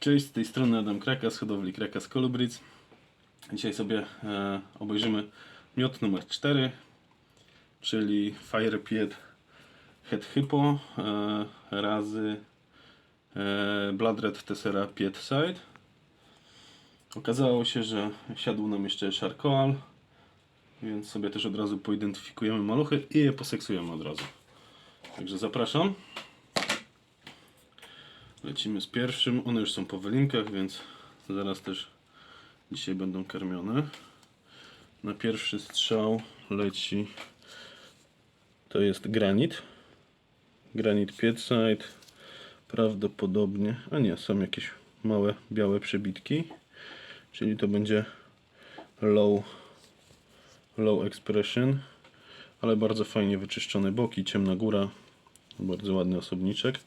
Cześć, z tej strony Adam Kraka z hodowli Kraka z Colubrids. Dzisiaj sobie e, obejrzymy miot numer 4, czyli Fire Pied Head Hypo e, razy e, Blood Red Tessera Pied Side. Okazało się, że siadł nam jeszcze Charcoal, więc sobie też od razu poidentyfikujemy maluchy i je poseksujemy od razu. Także zapraszam. Lecimy z pierwszym. One już są po wylinkach, więc zaraz też dzisiaj będą karmione. Na pierwszy strzał leci to jest granit. Granit Piedside. Prawdopodobnie, a nie, są jakieś małe białe przebitki. Czyli to będzie low, low expression, ale bardzo fajnie wyczyszczone boki, ciemna góra, bardzo ładny osobniczek.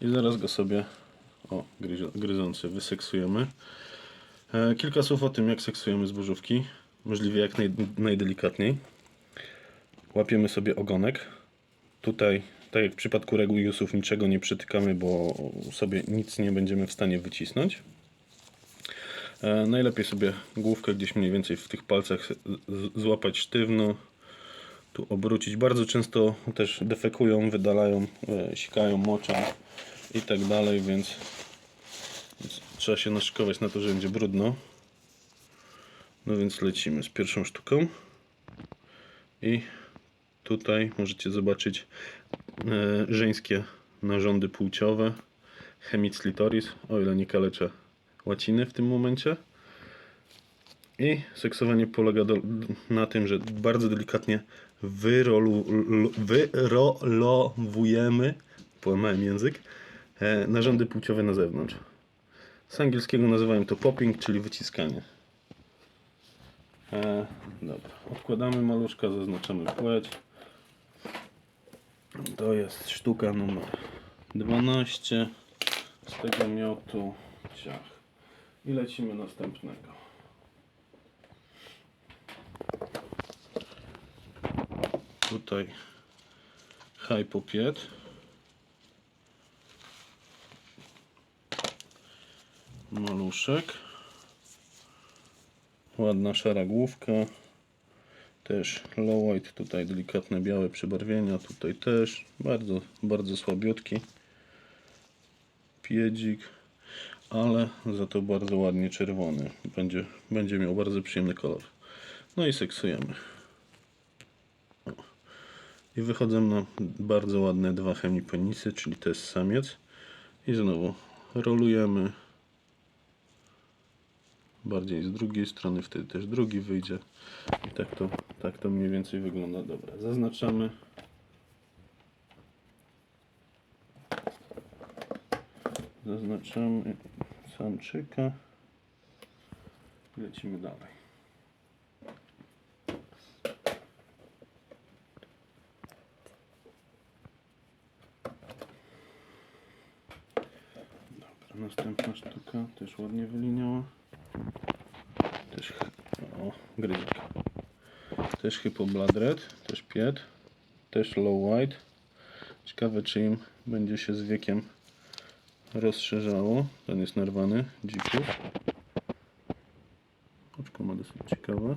I zaraz go sobie, o, gryzący, wyseksujemy. E, kilka słów o tym, jak seksujemy zbożówki. Możliwie jak naj, najdelikatniej. Łapiemy sobie ogonek. Tutaj, tak jak w przypadku reguł Jusów, niczego nie przytykamy, bo sobie nic nie będziemy w stanie wycisnąć. E, najlepiej sobie główkę gdzieś mniej więcej w tych palcach złapać sztywno tu obrócić. Bardzo często też defekują, wydalają, e, sikają, moczą i tak dalej, więc, więc trzeba się naszykować na to, że będzie brudno. No więc lecimy z pierwszą sztuką. I tutaj możecie zobaczyć e, żeńskie narządy płciowe. Chemit litoris, o ile nie kaleczę łaciny w tym momencie. I seksowanie polega do, na tym, że bardzo delikatnie wyrolu, wyrolowujemy, połamałem język, narządy płciowe na zewnątrz. Z angielskiego nazywają to popping, czyli wyciskanie. E, dobra, odkładamy maluszka, zaznaczamy płeć. To jest sztuka numer 12 z tego miotu. Ciach. I lecimy następnego. Tutaj hypopiet. Maluszek. Ładna szara główka. Też low white, tutaj delikatne białe przybarwienia, tutaj też bardzo, bardzo słabiutki piedzik, ale za to bardzo ładnie czerwony. Będzie, będzie miał bardzo przyjemny kolor. No i seksujemy. I wychodzą nam bardzo ładne dwa hemipenisy, czyli to jest samiec. I znowu rolujemy bardziej z drugiej strony, wtedy też drugi wyjdzie. I tak to, tak to mniej więcej wygląda. Dobra, zaznaczamy. Zaznaczamy samczyka. Lecimy dalej. Dobra, następna sztuka też ładnie wyliniała. Też, o, gryzik. Też hypobladred, też pied, też low white. Ciekawe czy im będzie się z wiekiem rozszerzało. Ten jest narwany, dzików. Oczko ma dosyć ciekawe.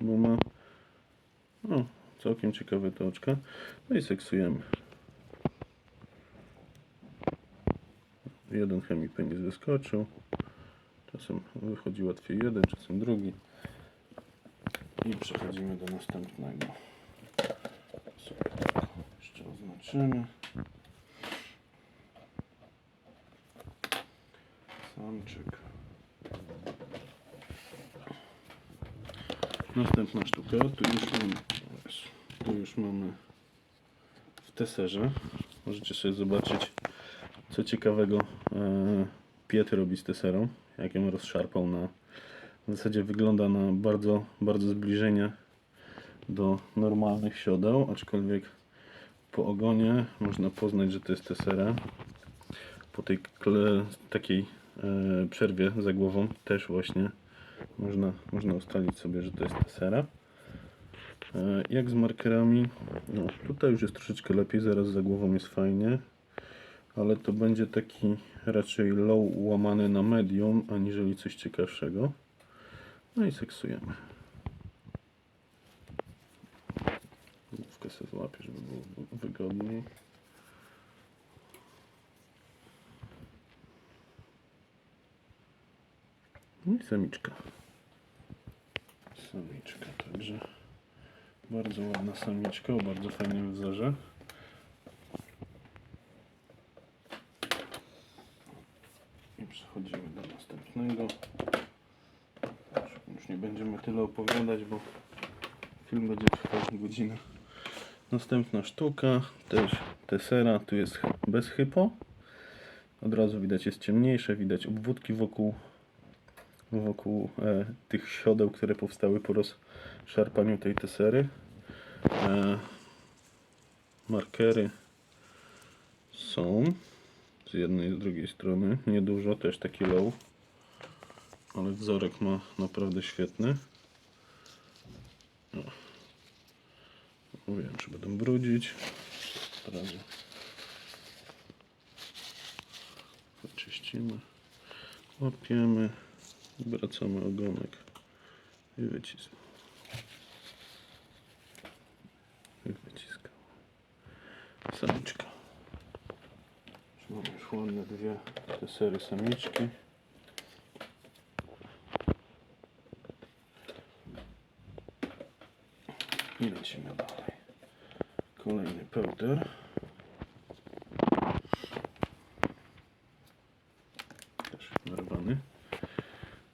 Bo ma no, całkiem ciekawe te oczka. No i seksujemy. Jeden chemipenis wyskoczył. Czasem wychodzi łatwiej jeden, czasem drugi. I przechodzimy do następnego. Tak jeszcze oznaczymy. Samczyk. Następna sztuka. Tu już mamy, tu już mamy w teserze. Możecie sobie zobaczyć co ciekawego e, Piet robi z teserą. Jak ją rozszarpał na w zasadzie wygląda na bardzo, bardzo zbliżenie do normalnych siodeł, aczkolwiek po ogonie można poznać, że to jest tesera. Po tej takiej e, przerwie za głową też właśnie można, można ustalić sobie, że to jest tesera. E, jak z markerami, no tutaj już jest troszeczkę lepiej, zaraz za głową jest fajnie. Ale to będzie taki raczej low łamany na medium, aniżeli coś ciekawszego. No i seksujemy. Główkę sobie złapię, żeby było wygodniej. No I samiczka. Samiczka, także bardzo ładna samiczka o bardzo fajnym wzorze. I przechodzimy do następnego. Już- Już nie będziemy tyle opowiadać, bo film będzie trwał godzinę. Następna sztuka, też tesera, tu jest bez hypo. Od razu widać jest ciemniejsze, widać obwódki wokół, wokół e, tych siodeł, które powstały po rozszarpaniu tej tesery. E, markery są z jednej i z drugiej strony. Niedużo, też taki low. Ale wzorek ma naprawdę świetny. O. Mówiłem, czy będę brudzić. Razu Oczyścimy. Łapiemy. Wracamy ogonek. I wyciskamy. I wyciskamy. Samiczka. Mamy już ładne dwie te sery samiczki. I lecimy dalej. Kolejny pełter. Też narwany.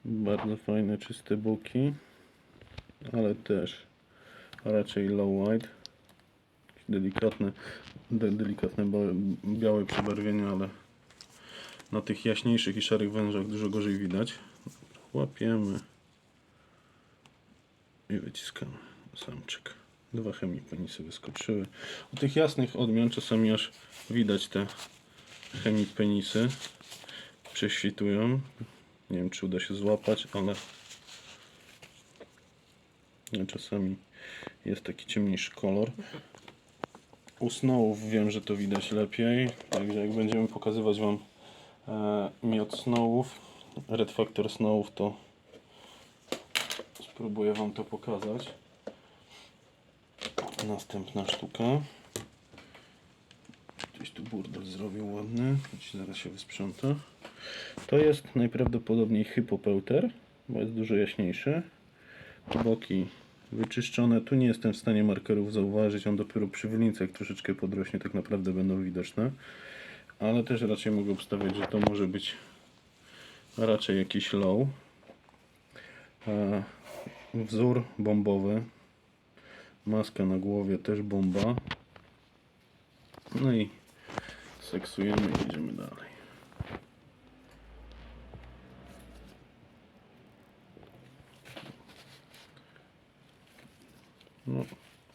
Bardzo fajne, czyste boki. Ale też raczej low white. Delikatne, de, delikatne białe przebarwienie, ale na tych jaśniejszych i szarych wężach dużo gorzej widać. Łapiemy i wyciskamy samczyk. Dwa chemipenisy wyskoczyły. U tych jasnych odmian czasami aż widać te chemipenisy. Prześwitują. Nie wiem czy uda się złapać, ale no, czasami jest taki ciemniejszy kolor. U Snowów wiem, że to widać lepiej, także jak będziemy pokazywać Wam e, miot Snowów, Red Factor to spróbuję Wam to pokazać. Następna sztuka. Gdzieś tu burdel zrobił ładny, choć zaraz się wysprząta. To jest najprawdopodobniej hypopeuter, bo jest dużo jaśniejszy. Boki wyczyszczone. Tu nie jestem w stanie markerów zauważyć. On dopiero przy wylincach troszeczkę podrośnie, tak naprawdę będą widoczne. Ale też raczej mogę obstawiać, że to może być raczej jakiś low. E, Wzór bombowy. Maska na głowie też bomba. No i seksujemy i idziemy dalej. No,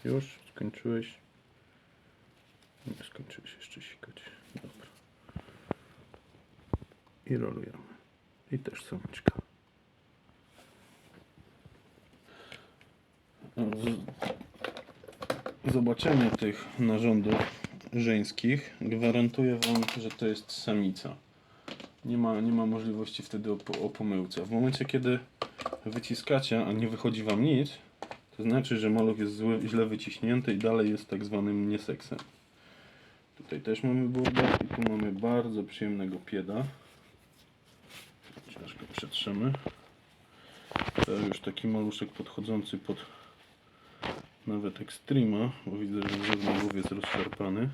już skończyłeś. Nie skończyłeś jeszcze sikać. Dobra. I rolujemy. I też samiczka. Zobaczenie tych narządów żeńskich gwarantuje Wam, że to jest samica. Nie ma, nie ma możliwości wtedy o, o pomyłce. W momencie, kiedy wyciskacie, a nie wychodzi Wam nic, to znaczy, że maluch jest zły, źle wyciśnięty i dalej jest tak zwanym nieseksem. Tutaj też mamy burdę i tu mamy bardzo przyjemnego pieda. Go przetrzemy. To już taki maluszek podchodzący pod nawet ekstrema, bo widzę, że na głowie jest rozszarpany.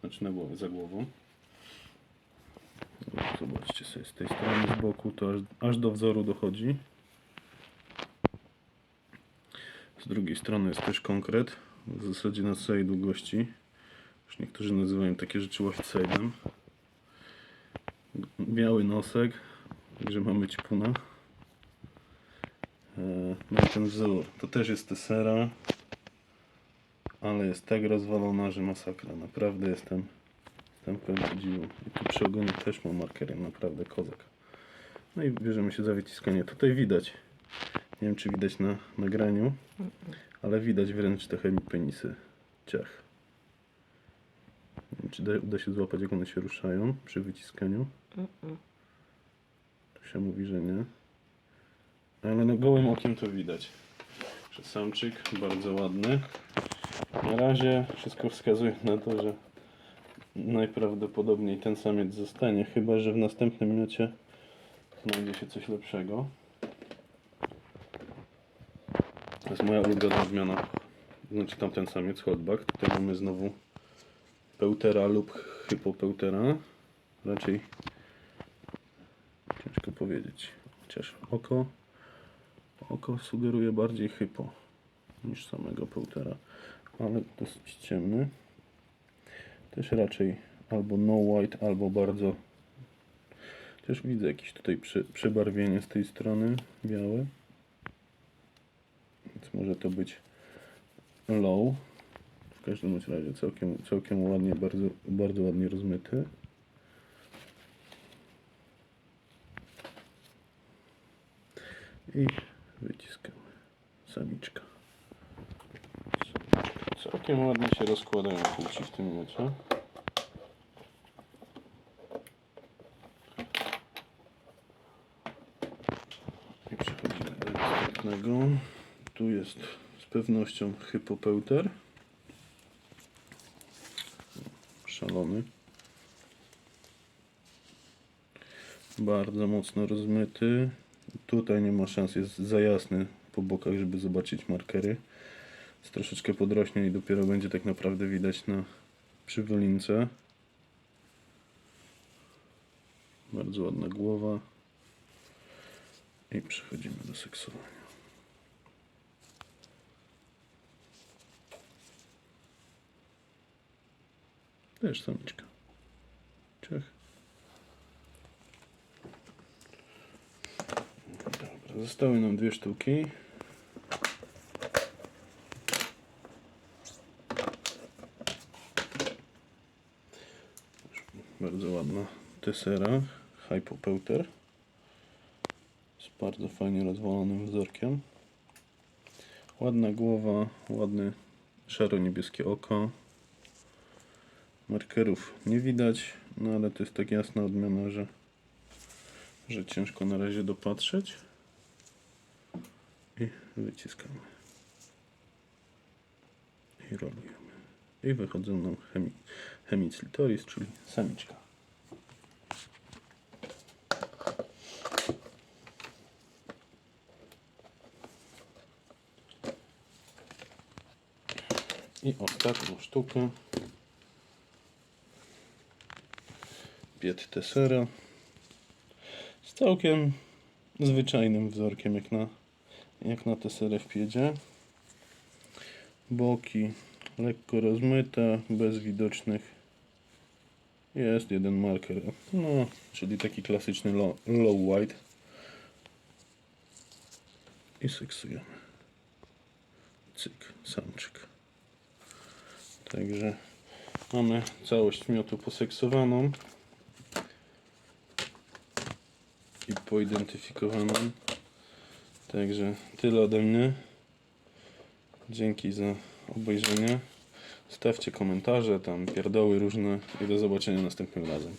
Znaczy na głowie, za głową. No, Zobaczcie sobie z tej strony z boku, to aż, aż do wzoru dochodzi. Z drugiej strony jest też konkret, w zasadzie na całej długości. Już niektórzy nazywają takie rzeczy white side'em. Biały nosek, także mamy ćpuna. E, No i ten wzór, to też jest tesera, ale jest tak rozwalona, że masakra. Naprawdę jestem, jestem pełen podziwu. I tu przy ogonie też mam markerem, naprawdę kozak. No i bierzemy się za wyciskanie. Tutaj widać, nie wiem czy widać na nagraniu, ale widać wręcz te chemipenisy ciach. Nie wiem, Czy da, uda się złapać, jak one się ruszają przy wyciskaniu? Tu się mówi, że nie. Ale no gołym okiem to widać. Samczyk bardzo ładny. Na razie wszystko wskazuje na to, że najprawdopodobniej ten samiec zostanie, chyba że w następnym miocie znajdzie się coś lepszego. To jest moja ulubiona odmiana. Znaczy tamten samiec, hotback. Tutaj mamy znowu peutera lub hypopeutera. Raczej ciężko powiedzieć. Chociaż oko, oko sugeruje bardziej hypo niż samego peutera. Ale dosyć ciemny. Też raczej albo no white, albo bardzo. Też widzę jakieś tutaj prze, przebarwienie z tej strony białe. Więc może to być low. W każdym razie całkiem, całkiem ładnie, bardzo, bardzo ładnie rozmyty. I wyciskamy samiczka. Całkiem ładnie się rozkładają płci w tym miocie. I przechodzimy do następnego. Tu jest z pewnością hypopeuter. Szalony. Bardzo mocno rozmyty. Tutaj nie ma szans, jest za jasny po bokach, żeby zobaczyć markery. Troszeczkę podrośnie i dopiero będzie tak naprawdę widać na przywolince. Bardzo ładna głowa. I przechodzimy do seksowania. Też samiczka. Czech. Dobra, zostały nam dwie sztuki. Bardzo tesera, hypopeuter z bardzo fajnie rozwalonym wzorkiem. Ładna głowa, ładne szaro-niebieskie oko. Markerów nie widać, no ale to jest tak jasna odmiana, że, że ciężko na razie dopatrzeć. I wyciskamy. I rolujemy. I wychodzą nam hemi, hemiclitoris, czyli samiczka. I ostatnią sztukę. Piet Tessera. Z całkiem zwyczajnym wzorkiem jak na, jak na Tesserę w piedzie. Boki lekko rozmyte, bez widocznych. Jest jeden marker. No, czyli taki klasyczny low, low white. I seksujemy. Cyk, samczyk. Także mamy całość miotu poseksowaną i poidentyfikowaną. Także tyle ode mnie. Dzięki za obejrzenie. Stawcie komentarze, tam pierdoły różne i do zobaczenia następnym razem.